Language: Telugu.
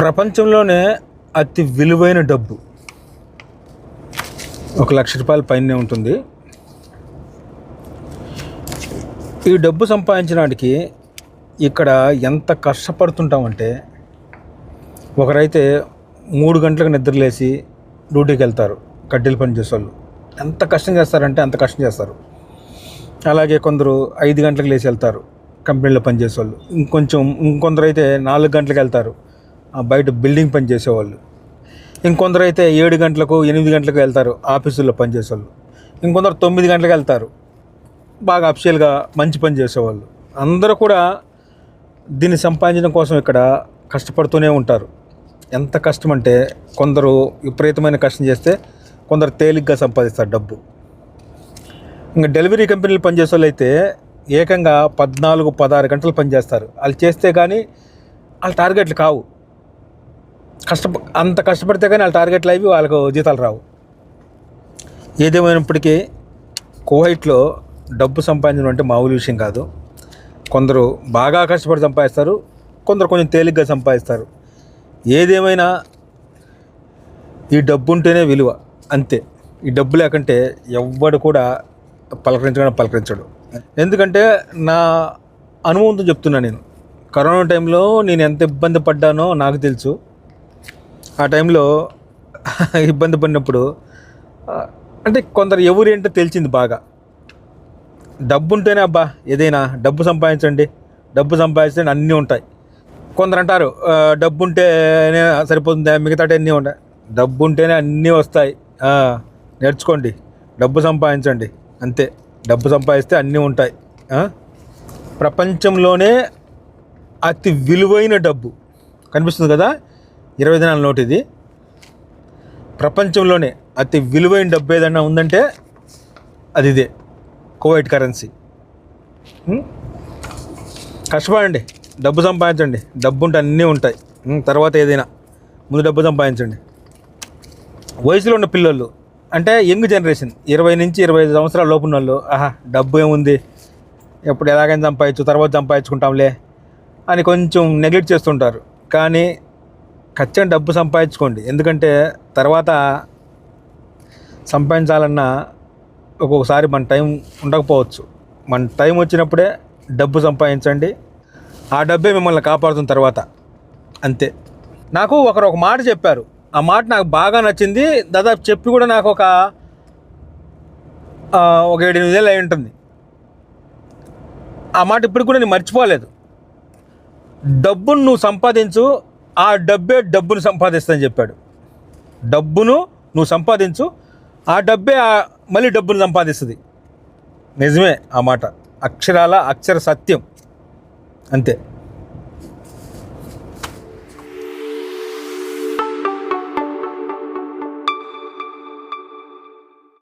ప్రపంచంలోనే అతి విలువైన డబ్బు. ఒక లక్ష రూపాయల పైనే ఉంటుంది. ఈ డబ్బు సంపాదించడానికి ఇక్కడ ఎంత కష్టపడుతుంటామంటే ఒకరైతే మూడు గంటలకు నిద్రలేసి డ్యూటీకి వెళ్తారు కడ్డీలు పని చేసేవాళ్ళు. ఎంత కష్టం చేస్తారంటే అంత కష్టం చేస్తారు. అలాగే కొందరు ఐదు గంటలకు లేచి వెళ్తారు కంపెనీలో పనిచేసేవాళ్ళు ఇంకొంచెం ఇంకొందరు అయితే నాలుగు గంటలకు వెళ్తారు బయట బిల్డింగ్ పని చేసేవాళ్ళు. ఇంకొందరు అయితే ఏడు గంటలకు ఎనిమిది గంటలకు వెళ్తారు ఆఫీసుల్లో పనిచేసేవాళ్ళు ఇంకొందరు తొమ్మిది గంటలకు వెళ్తారు. బాగా అఫిషియల్గా మంచి పని చేసేవాళ్ళు. అందరూ కూడా దీన్ని సంపాదించడం కోసం ఇక్కడ కష్టపడుతూనే ఉంటారు. ఎంత కష్టం అంటే కొందరు విపరీతమైన కష్టం చేస్తే కొందరు తేలిగ్గా సంపాదిస్తారు డబ్బు. ఇంకా డెలివరీ కంపెనీలు పనిచేసే వాళ్ళు అయితే ఏకంగా పద్నాలుగు పదహారు గంటలు పనిచేస్తారు వాళ్ళు చేస్తే కానీ వాళ్ళ టార్గెట్లు కావు. కష్ట అంత కష్టపడితే కానీ వాళ్ళ టార్గెట్లు అవి వాళ్ళకు జీతాలు రావు. ఏదేమైనప్పటికీ కువైట్లో డబ్బు సంపాదించడం అంటే మామూలు విషయం కాదు. కొందరు బాగా కష్టపడి సంపాదిస్తారు కొందరు కొంచెం తేలిగ్గా సంపాదిస్తారు. ఏదేమైనా ఈ డబ్బు ఉంటేనే విలువ అంతే. ఈ డబ్బు లేకుంటే ఎవ్వడు కూడా పలకరించడం పలకరించడు. ఎందుకంటే నా అనుభవంతో చెప్తున్నా నేను. కరోనా టైంలో నేను ఎంత ఇబ్బంది పడ్డానో నాకు తెలుసు. ఆ టైంలో ఇబ్బంది పడినప్పుడు అంటే కొందరు ఎవరు ఏంటో తెలిసింది బాగా. డబ్బు ఉంటేనే అబ్బా ఏదైనా డబ్బు సంపాదించండి డబ్బు సంపాదిస్తే అన్నీ ఉంటాయి. కొందరు అంటారు డబ్బు ఉంటేనే సరిపోతుంది మిగతాటి అన్నీ ఉంటాయి డబ్బు ఉంటేనే అన్నీ వస్తాయి. నేర్చుకోండి డబ్బు సంపాదించండి అంతే. డబ్బు సంపాదిస్తే అన్నీ ఉంటాయి. ప్రపంచంలోనే అతి విలువైన డబ్బు. కనిపిస్తుంది కదా? ఇరవై దినాల నోటు ఇది ప్రపంచంలోనే అతి విలువైన డబ్బు ఏదైనా ఉందంటే అది ఇదే కువైట్ కరెన్సీ. కష్టపడండి డబ్బు సంపాదించండి. డబ్బు ఉంటే అన్నీ ఉంటాయి. తర్వాత ఏదైనా ముందు డబ్బు సంపాదించండి. వయసులో ఉన్న పిల్లలు అంటే యంగ్ జనరేషన్ ఇరవై నుంచి ఇరవై ఐదు సంవత్సరాల లోపు ఉన్న వాళ్ళు ఆహా డబ్బు ఏముంది? ఎప్పుడు ఎలాగైనా సంపాదించు తర్వాత సంపాదించుకుంటాంలే అని కొంచెం నెగ్లెక్ట్ చేస్తుంటారు. కానీ ఖచ్చితంగా డబ్బు సంపాదించుకోండి. ఎందుకంటే తర్వాత సంపాదించాలన్నా ఒక్కొక్కసారి మన టైం ఉండకపోవచ్చు. మన టైం వచ్చినప్పుడే డబ్బు సంపాదించండి. ఆ డబ్బే మిమ్మల్ని కాపాడుతున్న తర్వాత. అంతే. నాకు ఒకరు ఒక మాట చెప్పారు. ఆ మాట నాకు బాగా నచ్చింది. దాదాపు చెప్పి కూడా నాకు ఒక ఒక ఏడెనిమిదేళ్ళు అయి ఉంటుంది. ఆ మాట ఇప్పుడు కూడా నేను మర్చిపోలేదు. డబ్బును నువ్వు సంపాదించు ఆ డబ్బే డబ్బును సంపాదిస్తుందని చెప్పాడు. డబ్బును నువ్వు సంపాదించు ఆ డబ్బే ఆ- మళ్ళీ డబ్బును సంపాదిస్తుంది. నిజమే ఆ మాట. అక్షరాల అక్షర సత్యం. అంతే.